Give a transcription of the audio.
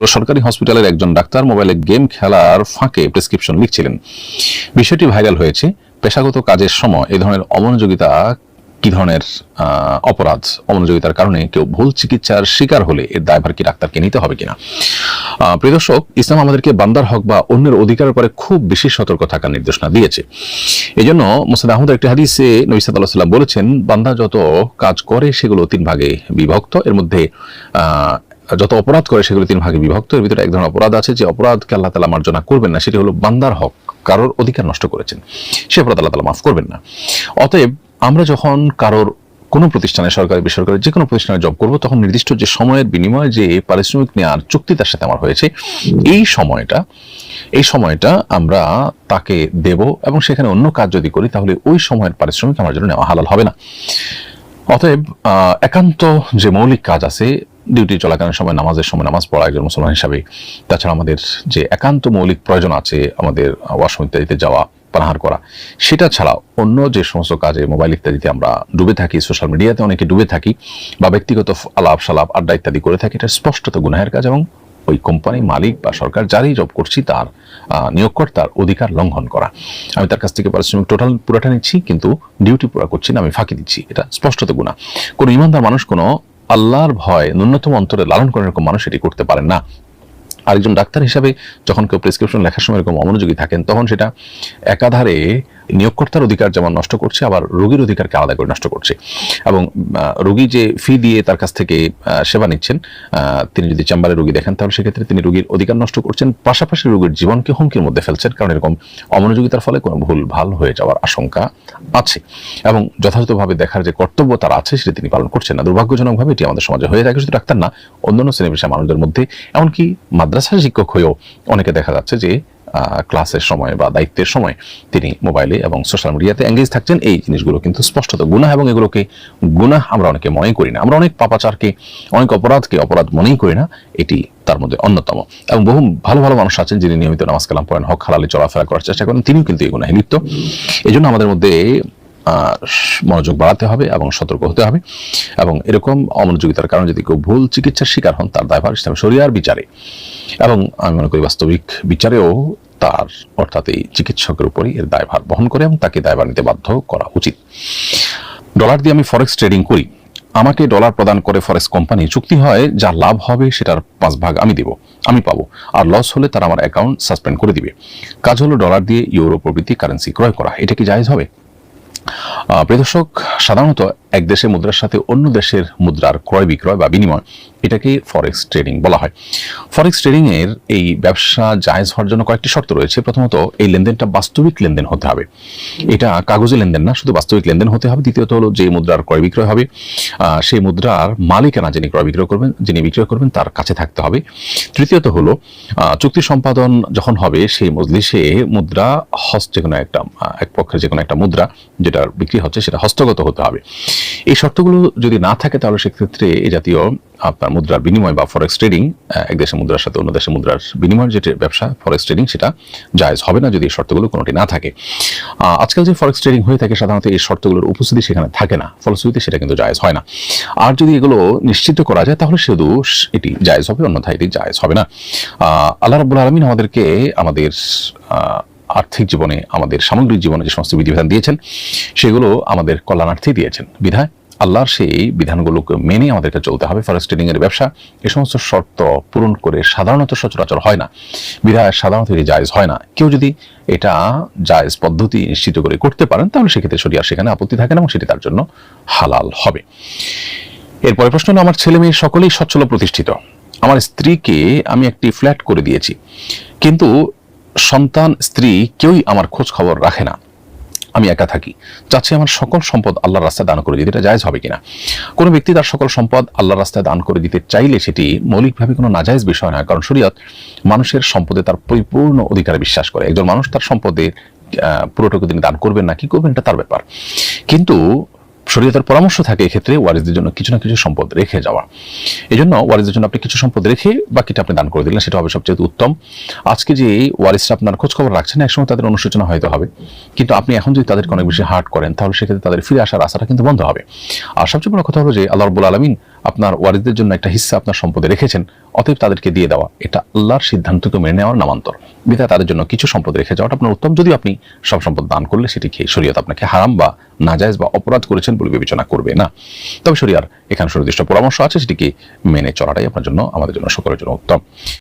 সরকারি হসপিটালের একজন ডাক্তার মোবাইলে গেম খেলার ফাঁকে প্রেসক্রিপশন লিখছিলেন। বিষয়টি ভাইরাল হয়েছে। পেশাগত কাজের সময় এ ধরনের অমনোযোগিতা কি ধরনের অপরাধ? অমনোযোগিতার কারণে কেউ ভুল চিকিৎসার শিকার হলে এর দায়ভার কি ডাক্তারকে নিতে হবে কিনা? আহ, প্রিয় দর্শক ইসলাম আমাদেরকে বান্দার হক বা অন্যের অধিকারের উপরে খুব বেশি সতর্ক থাকার নির্দেশনা দিয়েছে। এই জন্য মোসাদ আহমদ একটি হাদিসে নবী সাল্লাহ সাল্লাম বলেছেন বান্দা যত কাজ করে সেগুলো তিন ভাগে বিভক্ত। এর মধ্যে যত অপরাধ করে সেগুলো তিন ভাগে বিভক্ত, এর ভিতরে এক ধরনের অপরাধ আছে, যে অপরাধকে আল্লাহ তালা মার্জনা করবেন না, সেটি হলো বান্দার হক, কারোর অধিকার নষ্ট করেছেন। সে অপরাধ আল্লাহ তালা মাফ করবেন না। অতএব আমরা যখন কারোর কোনো প্রতিষ্ঠানে, সরকারি, বেসরকারি যে কোনো প্রতিষ্ঠানে জব করব, তখন নির্দিষ্ট যে সময়ের বিনিময়ে যে পারিশ্রমিক নেওয়ার চুক্তি তার সাথে আমার হয়েছে, এই সময়টা এই সময়টা আমরা তাকে দেব এবং সেখানে অন্য কাজ যদি করি, তাহলে ওই সময়ের পারিশ্রমিক আমার জন্য নেওয়া হালাল হবে না। অতএব একান্ত যে মৌলিক কাজ আছে ডিউটি চলাকালীন সময়, নামাজের সময়, নামাজ পড়া একজন মুসলমান হিসাবে, তাছাড়া আমাদের যে একান্ত মৌলিক প্রয়োজন আছে, আমাদের ওয়াশরুম ইত্যাদিতে যাওয়া, পানাহার করা, সেটা ছাড়া অন্য যে সমস্ত কাজে মোবাইল ইত্যাদিতে আমরা ডুবে থাকি সোশ্যাল মিডিয়াতে অনেকে ডুবে থাকি, বা ব্যক্তিগত আলাপ সালাপ আড্ডা ইত্যাদি করে থাকি, এটা স্পষ্টত গুনাহের কাজ এবং ওই কোম্পানি মালিক বা সরকার যারই জব করছি তার নিয়োগকর্তার অধিকার লঙ্ঘন করা। আমি তার কাছ থেকে পারিশ্রমিক টোটাল পুরাটা নিচ্ছি, কিন্তু ডিউটি পুরা করছি না, আমি ফাঁকি দিচ্ছি। এটা স্পষ্টত গুণা কোনো ইমানদার মানুষ, কোনো আল্লাহর ভয়, ন্যূনতম অন্তরে লালন করে এরকম মানুষ এটি করতে পারেন না। আরেকজন ডাক্তার হিসাবে যখন কেউ প্রেসক্রিপশন লেখার সময় এরকম অমনোযোগী থাকেন, তখন সেটা একাধারে নিয়োগকর্তার অধিকার যেমন নষ্ট করছে, আবার রোগীর অধিকারকে আলাদা করে নষ্ট করছে। এবং রোগী যে ফি দিয়ে তার কাছ থেকে সেবা নিচ্ছেন তিনি যদি চেম্বারে রোগী দেখেন, তাহলে সেক্ষেত্রে তিনি রোগীর অধিকার নষ্ট করছেন। পাশাপাশি রোগীর জীবনকে হুমকির মধ্যে ফেলছেন, কারণ এরকম অমনোযোগিতার ফলে কোনো ভুল ভালো হয়ে যাওয়ার আশঙ্কা আছে। এবং যথাযথভাবে দেখার যে কর্তব্য তার আছে, সেটি তিনি পালন করছেন না। দুর্ভাগ্যজনকভাবে এটি আমাদের সমাজে হয়ে থাকে, শুধু ডাক্তার না, অন্যান্য শ্রেণি পেশা মানুষদের মধ্যে, এমনকি মাদ্রাসার শিক্ষক হয়েও অনেকে দেখা যাচ্ছে যে ক্লাসের সময় বা দায়িত্বের সময় তিনি মোবাইলে এবং সোশ্যাল মিডিয়াতে এঙ্গেজ থাকছেন। এই জিনিসগুলো কিন্তু স্পষ্টত গুনাহ এবং এগুলোকে গুনাহ আমরা অনেকে মনে করি না। আমরা অনেক পাপাচারকে, অনেক অপরাধকে, অপরাধ মনেই করি না। এটি তার মধ্যে অন্যতম। এবং বহু ভালো ভালো মানুষ আছেন যিনি নিয়মিত নামাজ কালাম পড়েন, হক, হালালে, চলাফেরা করার চেষ্টা করেন। তিনিও কিন্তু এই গুনাহে লিপ্ত। এই জন্য আমাদের মধ্যে মনোযোগ বাড়াতে হবে এবং সতর্ক হতে হবে। এবং এরকম অমনোযোগিতার কারণে যদি কেউ ভুল চিকিৎসার শিকার হন, তার দায়ভার ইসলাম শরিয়ার বিচারে। এবং আমি মনে করি বাস্তবিক বিচারেও তার, অর্থাৎ এই চিকিৎসকের উপরই এর দায়ভার বহন করে এবং তাকে দায়ভার নিতে বাধ্য করা উচিত। ডলার দিয়ে আমি ফরেক্স ট্রেডিং করি। আমাকে ডলার প্রদান করে ফরেক্স কোম্পানি চুক্তি হয়, যা লাভ হবে সেটার পাঁচ ভাগ আমি দেব, আমি পাবো। আর লস হলে তারা আমার অ্যাকাউন্ট সাসপেন্ড করে দিবে। কাজ হলো ডলার দিয়ে ইউরো প্রভৃতি কারেন্সি ক্রয় করা। এটা কি জায়জ হবে? প্রিয় দর্শক, সাধারণত এক দেশের মুদ্রার সাথে অন্য দেশের মুদ্রার ক্রয় বিক্রয় বা বিনিময় এটাকে ফরেক্স ট্রেডিং বলা হয়। ফরেক্স ট্রেডিং এর এই ব্যবসা জায়েজ হওয়ার জন্য কয়েকটি শর্ত রয়েছে। প্রথমত, এই লেনদেনটা বাস্তবিক লেনদেন হতে হবে। এটা কাগজে লেনদেন না, শুধু বাস্তবিক লেনদেন হতে হবে। দ্বিতীয়ত হলো, যে মুদ্রার ক্রয় বিক্রয় হবে সেই মুদ্রার মালিকানা যিনি ক্রয় বিক্রয় করবেন, যিনি বিক্রয় করবেন, তার কাছে থাকতে হবে। তৃতীয়ত হলো চুক্তি সম্পাদন যখন হবে, সেই মজলিসে মুদ্রা হস্ত যে কোনো একটা এক পক্ষের যে কোনো একটা মুদ্রা যেটা বিক্রি হচ্ছে, সেটা হস্তগত হতে হবে। এই শর্তগুলো যদি না থাকে, তাহলে সেক্ষেত্রে এই জাতীয় আপনার মুদ্রার বিনিময় বা ফরেক্স ট্রেডিং এক দেশের মুদ্রার সাথে অন্য দেশের মুদ্রার বিনিময়ের যে ব্যবসা ফরেক্স ট্রেডিং সেটা জায়েজ হবে না যদি এই শর্তগুলো কোনোটি না থাকে। আজকাল যে ফরেক্স ট্রেডিং হয়ে থাকে, সাধারণত এই শর্তগুলোর উপস্থিতি সেখানে থাকে না। ফলশ্রুতিতে সেটা কিন্তু জায়েজ হয় না। আর যদি এগুলো নিশ্চিত করা যায়, তাহলে শুধু এটি জায়েজ হবে অন্যথায় এটি জায়েজ হবে না। আল্লাহ রাব্বুল আলমিন আমাদেরকে আমাদের আর্থিক জীবনে, আমাদের সামগ্রিক জীবনে যে সমস্ত বিধিবিধান দিয়েছেন, সেগুলো আমাদের কল্যাণার্থেই দিয়েছেন। বিধায় আল্লাহর সেই বিধানগুলোকে মেনে আমাদেরকে চলতে হবে। ফরেস্ট ট্রেডিং এর ব্যবসা এই সমস্ত শর্ত পূরণ করে সাধারণত সচরাচর হয় না। বিধায় সাধারণত এটি জায়েজ হয় না। কেউ যদি এটা জায়েজ পদ্ধতি নিশ্চিত করে করতে পারেন, তাহলে সেক্ষেত্রে শরিয়ার সেখানে আপত্তি থাকে না এবং সেটি তার জন্য হালাল হবে। এরপরে প্রশ্ন হলো, আমার ছেলে মেয়ে সকলেই সচ্ছল প্রতিষ্ঠিত। আমার স্ত্রীকে আমি একটি ফ্ল্যাট করে দিয়েছি। কিন্তু সন্তান, স্ত্রী কেউই আমার খোঁজ খবর রাখে না। আমি একা থাকি। চাচ্ছি আমার সকল সম্পদ আল্লাহর রাস্তায় দান করে দিতে। এটা জায়জ হবে কিনা? কোনো ব্যক্তি তার সকল সম্পদ আল্লাহর রাস্তায় দান করে দিতে চাইলে সেটি মৌলিকভাবে কোনো নাজায়জ বিষয় নয় কারণ শরীয়ত মানুষের সম্পদে তার পরিপূর্ণ অধিকারে বিশ্বাস করে। একজন মানুষ তার সম্পদে পুরোটুকু তিনি দান করবেন না, কি করবেন এটা তার ব্যাপার। কিন্তু শরীয়তের পরামর্শ থাকে এক্ষেত্রে ওয়ারিসদের জন্য কিছু না কিছু সম্পদ রেখে যাওয়া। এই জন্য ওয়ারিসদের জন্য আপনি কিছু সম্পদ রেখে বাকিটা আপনি দান করে দিলেন, সেটা হবে সবচেয়ে উত্তম। আজকে যে ওয়ারিসরা আপনার খোঁজখবর রাখছেন, একসময় তাদের অনুশোচনা হয়তো হবে। কিন্তু আপনি এখন যদি তাদেরকে অনেক বেশি হার্ট করেন, তাহলে সেক্ষেত্রে তাদের ফিরে আসার আশাটা কিন্তু বন্ধ হবে। আর সবচেয়ে বড় কথা হলো যে আল্লাহ রবুল আলমিন আপনার ওয়ারিদের জন্য একটা হিস্সা আপনার সম্পদে রেখেছেন, অতএব তাদেরকে দিয়ে দেওয়া। এটা আল্লাহর সিদ্ধান্তকে মেনে নেওয়ার নামান্তর। বিধায় তাদের জন্য কিছু সম্পদ রেখে যাওয়াটা আপনার উত্তম। যদি আপনি সব সম্পদ দান করলে সেটি খেয়ে শরীয়ত আপনাকে হারাম বা নাজায়জ বা অপরাধ করেছেন বলে বিবেচনা করবে না। তবে শরিয়ার এখানে সুনির্দিষ্ট পরামর্শ আছে, সেটিকে মেনে চলাটাই আপনার জন্য, আমাদের জন্য সকলের জন্য উত্তম।